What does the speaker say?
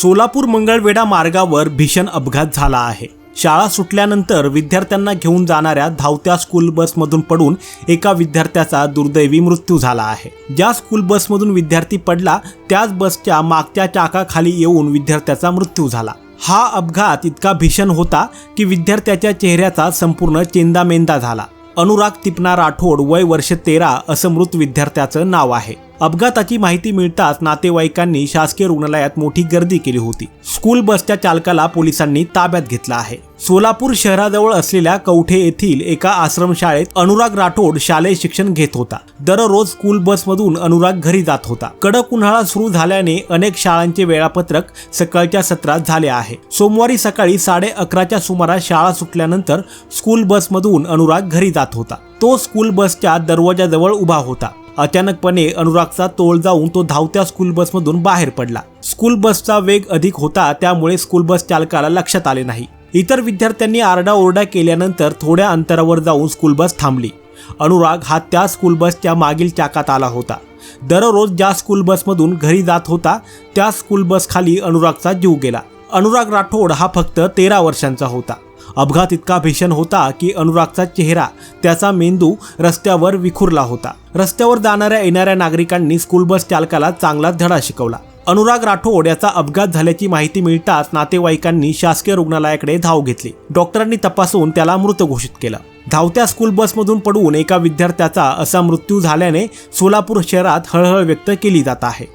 सोलापूर मंगळवेढा मार्गावर भीषण अपघात झाला आहे. शाळा सुटल्यानंतर विद्यार्थ्यांना घेऊन जाणाऱ्या धावत्या स्कूल बसमधून पडून एका विद्यार्थ्याचा दुर्दैवी मृत्यू झाला आहे. ज्या स्कूल बसमधून विद्यार्थी पडला त्याच बसच्या मागच्या चाकाखाली येऊन विद्यार्थ्याचा मृत्यू झाला. हा अपघात इतका भीषण होता की विद्यार्थ्याच्या चेहऱ्याचा संपूर्ण चेंदामेंदा झाला. अनुराग तिपना राठोड वय वर्ष तेरा असं मृत विद्यार्थ्याचं नाव आहे. अपघाताची माहिती मिळताच नातेवाईकांनी शासकीय रुग्णालयात मोठी गर्दी केली होती. स्कूल बसच्या चालकाला पोलिसांनी ताब्यात घेतला आहे. सोलापूर शहराजवळ असलेल्या कवठे येथील एका आश्रमशाळेत अनुराग राठोड शालेय शिक्षण घेत होता. दररोज स्कूल बसमधून अनुराग घरी जात होता. कडक उन्हाळा सुरू झाल्याने अनेक शाळांचे वेळापत्रक सकाळच्या सत्रात झाले आहे. सोमवारी सकाळी साडे अकराच्या सुमारास शाळा सुटल्यानंतर स्कूल बसमधून अनुराग घरी जात होता. तो स्कूल बसच्या दरवाजाजवळ उभा होता. अचानकपणे अनुरागचा तोल जाऊन तो धावत्या स्कूल बसमधून बाहेर पडला. स्कूल बसचा वेग अधिक होता त्यामुळे स्कूल बस चालकाला लक्षात आले नाही. इतर विद्यार्थ्यांनी आरडाओरडा केल्यानंतर थोड्या अंतरावर जाऊन स्कूल बस थांबली. अनुराग हा त्या स्कूल बसच्या मागील चाकात आला होता. दररोज ज्या स्कूल बसमधून घरी जात होता त्या स्कूल बसखाली अनुरागचा जीव गेला. अनुराग राठोड हा फक्त तेरा वर्षांचा होता. अपघात इतका भीषण होता की अनुरागचा चेहरा त्याचा मेंदू रस्त्यावर विखुरला होता. रस्त्यावर जाणाऱ्या येणाऱ्या नागरिकांनी स्कूल बस चालकाला चांगला धडा शिकवला. अनुराग राठोड याचा अपघात झाल्याची माहिती मिळताच नातेवाईकांनी शासकीय रुग्णालयाकडे धाव घेतली. डॉक्टरांनी तपासून त्याला मृत घोषित केलं. धावत्या स्कूल बसमधून पडून एका विद्यार्थ्याचा असा मृत्यू झाल्याने सोलापूर शहरात हळहळ व्यक्त केली जात आहे.